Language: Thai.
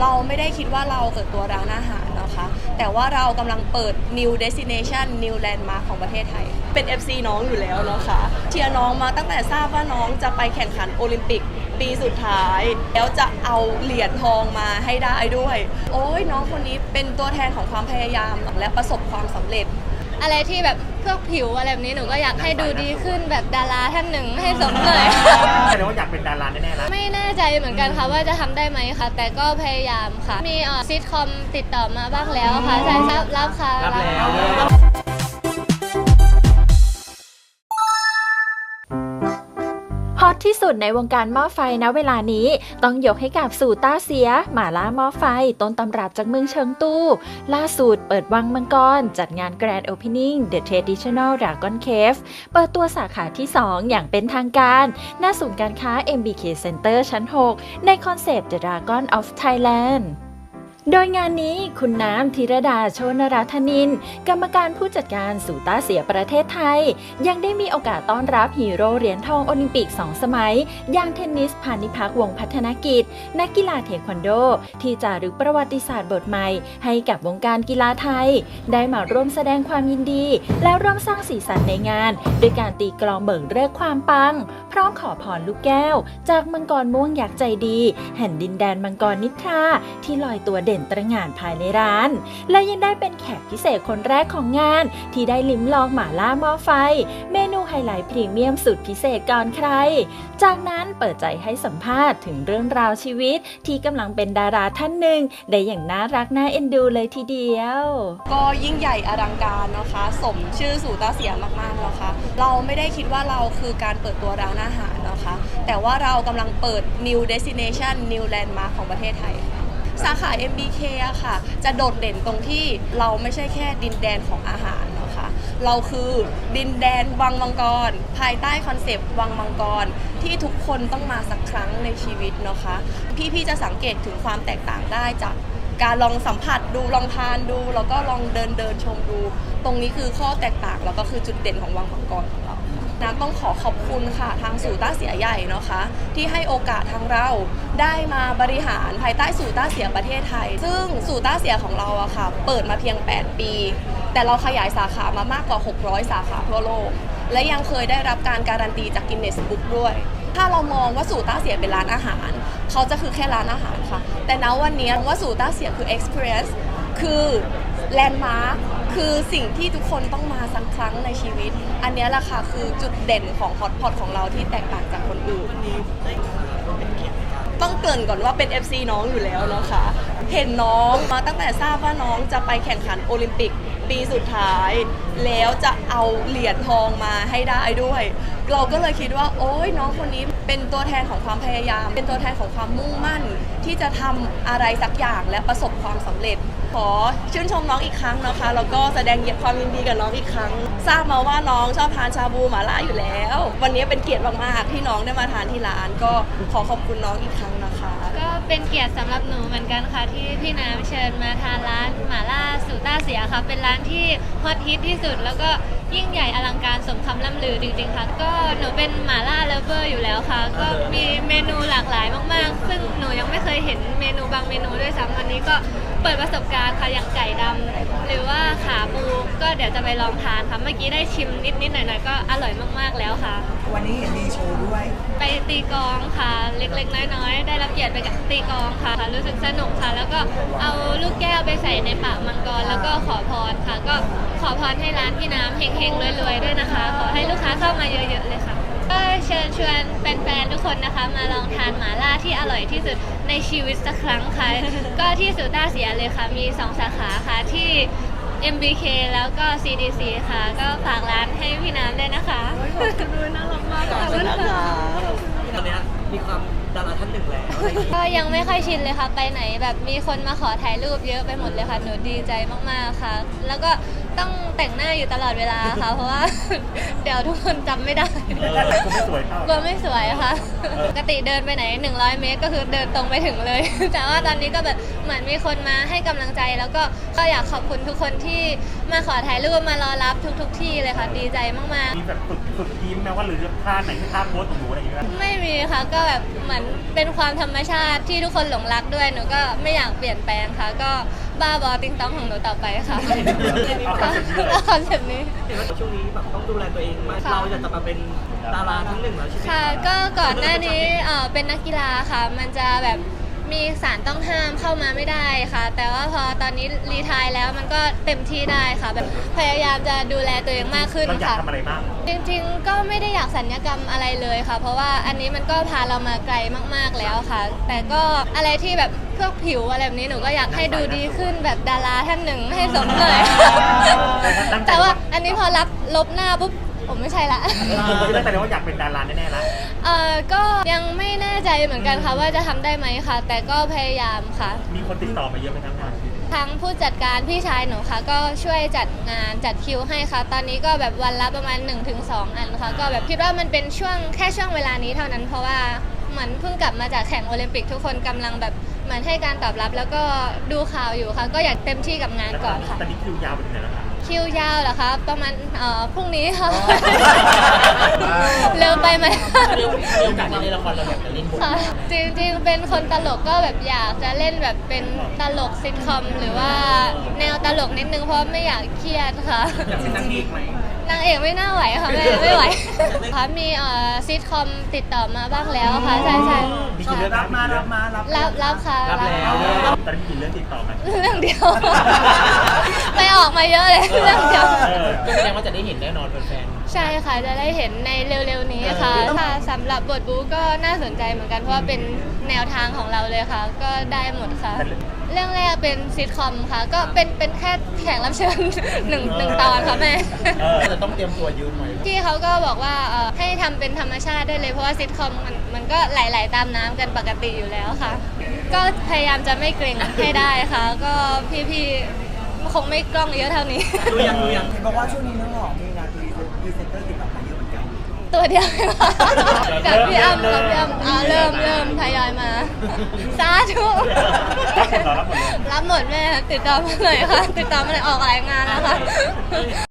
เราไม่ได้คิดว่าเราเกิดตัวร้านอาหารนะคะ แต่ว่าเรากำลังเปิด new destination new landmark ของประเทศไทย เป็น FC น้องอยู่แล้วนะคะเชียร์น้องมาตั้งแต่ทราบว่าน้องจะไปแข่งขันโอลิมปิกปีสุดท้าย แล้วจะเอาเหรียญทองมาให้ได้ด้วย โอ้ยน้องคนนี้เป็นตัวแทนของความพยายามและประสบความสำเร็จ อะไรที่แบบ พวกผิวอะไรแบบนี้หนูก็อยากให้ดูดีขึ้นแบบดาราท่านหนึ่งให้สมหน่อยแสดงว่าอยากเป็นดาราแน่ๆแล้วไม่แน่ใจเหมือนกันค่ะว่าจะทำได้ไหมค่ะ แต่ก็พยายามค่ะ มีเอ่อซิทคอมติดต่อมาบ้างแล้วค่ะใช่ครับรับค่ะ รับแล้ว ที่สุดในวงการหม้อไฟณเวลานี้ ต้องยกให้กับสูต้าเสีย หมาล่าหม้อไฟ ต้นตำรับจากเมืองเชิงตู้ ล่าสุดเปิดวังมังกร จัดงาน Grand Opening The Traditional Dragon Cave เปิดตัวสาขาที่ 2 อย่างเป็นทางการ หน้าศูนย์การค้า MBK Center ชั้น 6 ในคอนเซปต์ The Dragon of Thailand โดยงานนี้คุณน้ำธีรดาโชนรัธนิน กรรมการผู้จัดการสูต้าเสียประเทศไทย ยังได้มีโอกาสต้อนรับฮีโร่เหรียญทองโอลิมปิก 2 สมัย อย่างเทนนิสพานิพักวงพัฒนกิจ นักกีฬาเทควันโด ที่จารึกประวัติศาสตร์บทใหม่ ให้กับวงการกีฬาไทย ได้มาร่วมแสดงความยินดี และร่วมสร้างสีสันในงาน โดยการตีกลองเบิกเลิกความปัง พร้อมขอพรลูกแก้ว จากมังกรม่วงยักใจดี แห่งดินแดนมังกรนิทราที่ลอยตัวเด่นตระหง่านภายในร้าน และยังได้เป็นแขกพิเศษคนแรกของงาน ที่ได้ลิ้มลองหม่าล่าหม้อไฟ เมนูไฮไลท์พรีเมียมสุดพิเศษก่อนใคร จากนั้นเปิดใจให้สัมภาษณ์ถึงเรื่องราวชีวิต ที่กำลังเป็นดาราท่านหนึ่งได้อย่างน่ารักน่าเอ็นดูเลยทีเดียว ก็ยิ่งใหญ่อลังการนะคะ สมชื่อสู่ตาเสียมากๆนะคะเราไม่ได้คิดว่าเราคือการเปิดตัวร้านอาหารนะคะ แต่ว่าเรากำลังเปิด new destination new landmark ของประเทศไทยค่ะ สาขา MBK อะค่ะ จะโดดเด่นตรงที่เราไม่ใช่แค่ดินแดนของอาหารนะคะ เราคือดินแดนวังมังกร ภายใต้คอนเซปต์วังมังกร ที่ทุกคนต้องมาสักครั้งในชีวิตนะคะ พี่ๆจะสังเกตถึงความแตกต่างได้จากการลองสัมผัสดูลองทานดู แล้วก็ลองเดินเดินชมดู ตรงนี้คือข้อแตกต่างแล้วก็คือจุดเด่นของวังมังกรของเรา น้ำต้องขอขอบคุณค่ะทางสู่ต้าเสียใหญ่นะคะ ที่ให้โอกาสทางเราได้มาบริหารภายใต้สู่ต้าเสียประเทศไทย ซึ่งสู่ต้าเสียของเราอะค่ะ เปิดมาเพียง 8 ปี แต่เราขยายสาขามามากกว่า 600 สาขาทั่วโลก และยังเคยได้รับการการันตีจากกินเนสบุ๊กด้วย ถ้าเรามองว่าสู่ต้าเสียเป็นร้านอาหาร เขาจะคือแค่ร้านอาหารค่ะ แต่ณวันนี้ว่าสู่ต้าเสียคือ experience คือ แลนด์มาร์คคือสิ่งที่ทุกคนต้องมาสักครั้งในชีวิต อันนี้แหละค่ะคือจุดเด่นของฮอตพอตของเราที่แตกต่างจากคนอื่น ต้องเกริ่นก่อนว่าเป็น FC น้องอยู่แล้วเนาะค่ะ เห็นน้องมาตั้งแต่ทราบว่าน้องจะไปแข่งขันโอลิมปิกปีสุดท้าย แล้วจะเอาเหรียญทองมาให้ได้ด้วย เราก็เลยคิดว่า โอ้ยน้องคนนี้เป็นตัวแทนของความพยายาม เป็นตัวแทนของความมุ่งมั่น ที่จะทำอะไรสักอย่างและประสบความสำเร็จ ขอชื่นชมน้องอีกครั้งนะคะแล้วก็แสดงความยินดีกับน้องอีกครั้ง ทราบมาว่าน้องชอบทานชาบูหมาล่าอยู่แล้ว วันนี้เป็นเกียรติมากๆที่น้องได้มาทานที่ร้าน ก็ขอขอบคุณน้องอีกครั้งนะคะ เป็นเกียรติสำหรับหนูเหมือนกันค่ะ ที่พี่น้ำเชิญมาทานร้านหม่าล่าสูต้าเสียค่ะ เป็นร้านที่ฮอตฮิตที่สุด แล้วก็ยิ่งใหญ่อลังการสมคำล่ำลือจริงๆค่ะ ก็หนูเป็นหม่าล่าเลฟเวอร์อยู่แล้วค่ะ ก็มีเมนูหลากหลายมากๆ ซึ่งหนูยังไม่เคยเห็นเมนูบางเมนูด้วยซ้ำวันนี้ก็เปิดประสบการณ์ค่ะอย่างไก่ดำหรือว่าขาปูก็เดี๋ยวจะไปลองทานค่ะเมื่อกี้ได้ชิมนิดๆหน่อยๆก็อร่อยมากๆแล้วค่ะ วันนี้เห็นมีโชว์ด้วย ไปตีกลองค่ะ เล็กๆ น้อยๆ ได้รับเกียรติไปกับตีกลองค่ะ รู้สึกสนุกค่ะ แล้วก็เอาลูกแก้วไปใส่ในปากมังกร แล้วก็ขอพรค่ะ ก็ขอพรให้ร้านพี่น้ำเฮงๆรวยๆด้วยนะคะ ขอให้ลูกค้าเข้ามาเยอะๆเลยค่ะ ก็เชิญชวนแฟนๆ ทุกคนนะคะ มาลองทานหมาล่าที่อร่อยที่สุดในชีวิตสักครั้งค่ะ ก็ที่สุต้าเสียเลยค่ะ มี 2 สาขาค่ะที่ MBK แล้วก็ CDC ค่ะ ก็ฝากร้านให้พี่น้ำด้วยนะคะขอบคุณน่ารักมากขอบคุณนะคะตอนเนี้ยมีความดาราท่านหนึ่งแล้วอะไรอย่างเงี้ยก็ยังไม่ค่อยชินเลยค่ะ ไปไหนแบบมีคนมาขอถ่ายรูปเยอะไปหมดเลยค่ะ หนูดีใจมากๆค่ะ แล้วก็ ต้องแต่งหน้าอยู่ตลอดเวลาค่ะ เพราะว่า เดี๋ยวทุกคนจำไม่ได้เออคุณไม่สวยเท่า กลัวไม่สวยค่ะ ปกติเดินไปไหน 100 เมตร ก็คือเดินตรงไปถึงเลย แต่ว่าตอนนี้ก็แบบเหมือนมีคนมาให้กำลังใจแล้วก็ก็อยากขอบคุณทุกคนที่มาขอถ่ายรูปมารอรับทุกๆที่เลยค่ะ ดีใจมากๆมีแบบฝึกฝึกยิ้มไหมว่าหรือท่าไหนที่ท่าโพสของหนูอะไรอย่างเงี้ยไม่มีค่ะ ก็แบบเหมือนมือนเป็นความธรรมชาติที่ทุกคนหลงรักด้วย หนูก็ไม่อยากเปลี่ยนแปลงค่ะ ก็ บ้าบอติงต้องของหนูต่อไปค่ะเอาคอนเซ็ปต์นี้เลยเอาคอนเซ็ปต์นี้ เห็นว่าช่วงนี้แบบต้องดูแลตัวเองมากค่ะ เราอยากจะมาเป็นดาราทั้งหนึ่งแล้วใช่ไหมค่ะ ก็ก่อนหน้านี้เอ่อเป็นนักกีฬาค่ะ มันจะแบบ มีสารต้องห้ามเข้ามาไม่ได้ค่ะ แต่ว่าพอตอนนี้รีไทายแล้วมันก็เต็มที่ได้ค่ะแบบพยายามจะดูแลตัวเองมากขึ้นเราอยากค่ะ ทำอะไรบ้าง จริงๆ ก็ไม่ได้อยากสัญญกรรมอะไรเลยค่ะ เพราะว่าอันนี้มันก็พาเรามาไกลมากๆแล้วค่ะ แต่ก็อะไรที่แบบพวกผิวอะไรแบบนี้หนูก็อยากให้ดูดีขึ้นแบบดาราท่านหนึ่งให้สมเลย แต่ว่าอันนี้พอรับลบหน้าปุ๊บ ผมไม่ใช่ละคือตั้งแต่ว่าอยากเป็นดาราแน่ๆแล้วเอ่อก็ยังไม่แน่ใจเหมือนกันค่ะว่าจะทำได้ไหมค่ะ แต่ก็พยายามค่ะ มีคนติดต่อมาเยอะไหมครับงานทั้งผู้จัดการพี่ชายหนูค่ะ ก็ช่วยจัดงานจัดคิวให้ค่ะ ตอนนี้ก็แบบวันละประมาณ 1-2 อันค่ะ ก็แบบคิดว่ามันเป็นช่วงแค่ช่วงเวลานี้เท่านั้น เพราะว่าเหมือนเพิ่งกลับมาจากแข่งโอลิมปิกทุกคนกำลังแบบ เหมือนให้การตอบรับแล้วก็ดูข่าวอยู่ค่ะ ก็อยากเต็มที่กับงานแล้วก่อนค่ะ ตอนนี้คิวยาวไปถึงไหนแล้วครับคิวยาวเหรอคะประมาณเอ่อพรุ่งนี้ค่ะ เร็วไปไหมมีโอกาสได้เล่นละครเราอยากจะเล่นบทค่ะจริงๆ เป็นคนตลกก็แบบอยากจะเล่นแบบเป็นตลกซิทคอม หรือว่าแนวตลกนิดนึงเพราะไม่อยากเครียดค่ะ อยากเป็นนางเอกไหมนางเอกไม่น่าไหวค่ะไม่ไม่ไหวค่ะมีเอ่อซิทคอมติดต่อมาบ้างแล้วค่ะใช่ใช่มีกี่เรื่องรับมารับมารับรับรับค่ะรับแล้วตอนนี้กี่เรื่องติดต่อมาเรื่องเดียว ไปออกมาเยอะเลยเรื่องเดียวเออก็แสดงว่าจะได้เห็นแน่นอนแฟนใช่ค่ะจะได้เห็นในเร็วๆนี้ค่ะค่ะสำหรับบทบู๊ก็น่าสนใจเหมือนกันเพราะว่าเป็นแนวทางของเราเลยค่ะ ก็ได้หมดค่ะ เรื่องแรกเป็นซิทคอมค่ะ ก็เป็นเป็นแค่แขกรับเชิญ หนึ่งหนึ่งตอนค่ะแม่ เออจะต้องเตรียมตัวยืมไหมพี่เขาก็บอกว่าเอ่อให้ทำเป็นธรรมชาติได้เลยเพราะว่าซิทคอมมันมันก็ไหลๆตามน้ำกันปกติอยู่แล้วค่ะ ก็พยายามจะไม่เกรงให้ได้ค่ะ ก็พี่ๆคงไม่กล้องเยอะเท่านี้ ดูยังดูยังเห็นบอกว่าช่วงนี้น้องหอมมีงานพรีเซนเตอร์ติดต่อ มาเยอะเหมือนกันตัวเดียวกับพี่อ้ำกับพี่อ้ำอ่าเริ่มเริ่มทยอยมาสาธุรับหมดเหรอรับหมดเลยรับหมดแม่ติดต่อมาหน่อยค่ะ ติดต่อมาหน่อยออกหลายงานแล้วค่ะ